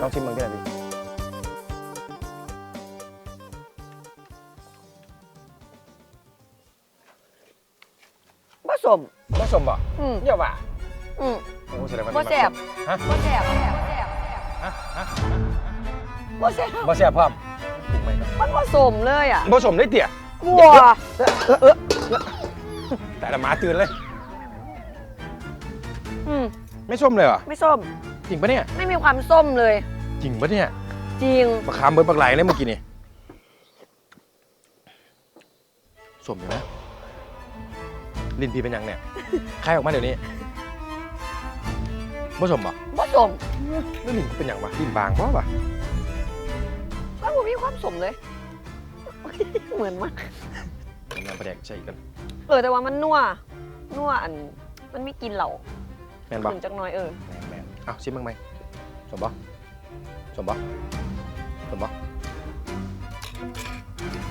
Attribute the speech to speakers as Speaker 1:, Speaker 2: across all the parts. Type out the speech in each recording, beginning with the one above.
Speaker 1: ลองชิมมึงได้ไหมพี่
Speaker 2: ผสม
Speaker 1: ผสมบ่
Speaker 2: อืม
Speaker 1: เยาว่า
Speaker 2: อืม
Speaker 1: โอ้แสดงว่า
Speaker 2: บ่แซ่บ
Speaker 1: ฮะ
Speaker 2: บ่แซ่บบ่แซ่บบ่แซ่บ
Speaker 1: ฮะฮะ
Speaker 2: บ่แซ่บ
Speaker 1: บ่แซ่บพร้อมถูกไหมครับ
Speaker 2: มันผสมเลยอะ
Speaker 1: ผสมได้เตี่ย
Speaker 2: วัว
Speaker 1: แต่ละหมาตื่นเลย
Speaker 2: อืม
Speaker 1: ไม่ส้มเลยเหรอ
Speaker 2: ไม่ส้ม
Speaker 1: จริงปะเนี่ย
Speaker 2: ไม่มีความส้มเลย
Speaker 1: จริงปะเนี่ย
Speaker 2: จริง
Speaker 1: บักขามเบิร์ดบักไหลเลยเมื่อกี้นี่สมอยู่นะลินพีเป็นยังเนี่ยคายออกมาเดี๋ยวนี้ผสมบ่
Speaker 2: ผสม
Speaker 1: แล้วลินเป็นยังวะลินบางเพราะปะ
Speaker 2: ก็บ่มีความสมเลย เหมือนมาก
Speaker 1: ผมนำประแดกใช่กัน
Speaker 2: เออแต่ว่ามันนัว นัวอัน มันไม่กินเหล่า
Speaker 1: แมนบ่
Speaker 2: ถึงจักหน้อยเออ
Speaker 1: แมนแมน เอาชิมบ้างไหมสมบ่สมบ่สมบ่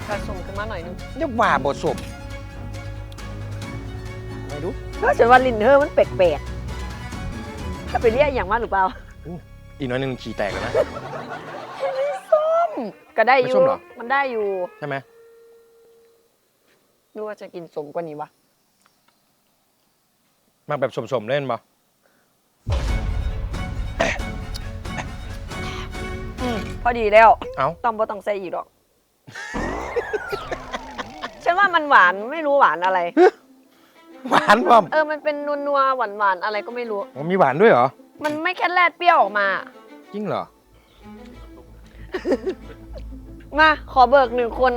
Speaker 2: ผสมขึ้นมาหน่อยนึง
Speaker 1: อย่าว่าบทสมไม่รู้
Speaker 2: เฮ้ยฉันว่าลิ้นเธอมันแปลกๆถ้าไปเรียกอย่างว่าหรือเปล่า
Speaker 1: อีกหน้อยหนึงขี่แตกเลยนะ
Speaker 2: ก็ได้อ
Speaker 1: ไม่
Speaker 2: ยู่
Speaker 1: ส้มเหรอ
Speaker 2: มันได้อยู่
Speaker 1: ใช่ไหม
Speaker 2: นึกว่าจะกินสมกว่านี้วะ
Speaker 1: มาแบบสมๆเล่นบ่
Speaker 2: อื อดีแล้ว
Speaker 1: เอ้า
Speaker 2: ต้องบ่ต้องใส่อีกหรอก ฉันว่ามันหวานไม่รู้หวานอะไร
Speaker 1: หวานพ่อม
Speaker 2: เออมันเป็นนัวๆหวานๆอะไรก็ไม่รู้
Speaker 1: อ๋อมีหวานด้วยเหรอ
Speaker 2: มันไม่แค่แลดเปรี้ยวออกมา
Speaker 1: จริงเหรอ
Speaker 2: มาขอเบิกหนึ่งคน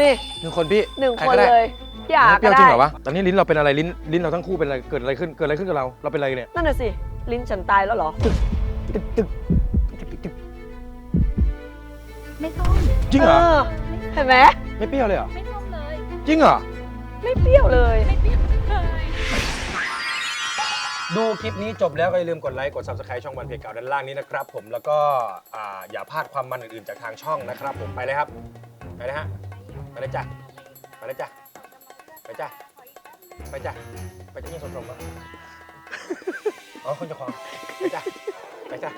Speaker 2: นี่
Speaker 1: หนึ่งคนพี่
Speaker 2: หนึ่ง
Speaker 1: ใร
Speaker 2: คน
Speaker 1: ก็ได้
Speaker 2: เลยพี่อา
Speaker 1: ไม่เป
Speaker 2: ก็
Speaker 1: รี้ยวจริ
Speaker 2: ได้
Speaker 1: งเหรอวะ ตอนนี้ลิ้นเราเป็นอะไรลิ้นลิ้นเราทั้งคู่เป็นอะไร เกิดอะไรขึ้น เกิดอะไรขึ้นกับเรา เราเป็นอะไรเนี่ย
Speaker 2: นั่นน่ะสิ ลิ้นฉันตายแล้วเหรอ
Speaker 1: ตึกตึกตึกตึกตึก
Speaker 3: ไม่ต้อง
Speaker 1: จริงเหรอ
Speaker 2: อเห็นไหม
Speaker 1: ไม่เปรี้ยวเลยเหรอ
Speaker 3: ไม่ต้องเลย
Speaker 1: จริงเหรอ
Speaker 2: ไม่เปรี้ยวเลย
Speaker 3: ไม่เปรี้ยวเลย
Speaker 1: ดูคลิปนี้จบแล้วก็อย่าลืมกดไลค์ กด subscribe ช่องวันเพจเก่าด้านล่างนี้นะครับผมแล้วก็อ่าอย่าพลาดความมันอื่นๆจากทางช่องนะครับ ผมไปเลยครับ ไปเลยฮะ ไปเลยจ้ะ ไปเลยจ้ะ ไปจ้ะ ไปจ้ะ ไปจ้ะยังสมๆวะอ๋อคนเจะของไปจ้ะ ไปจ้ะ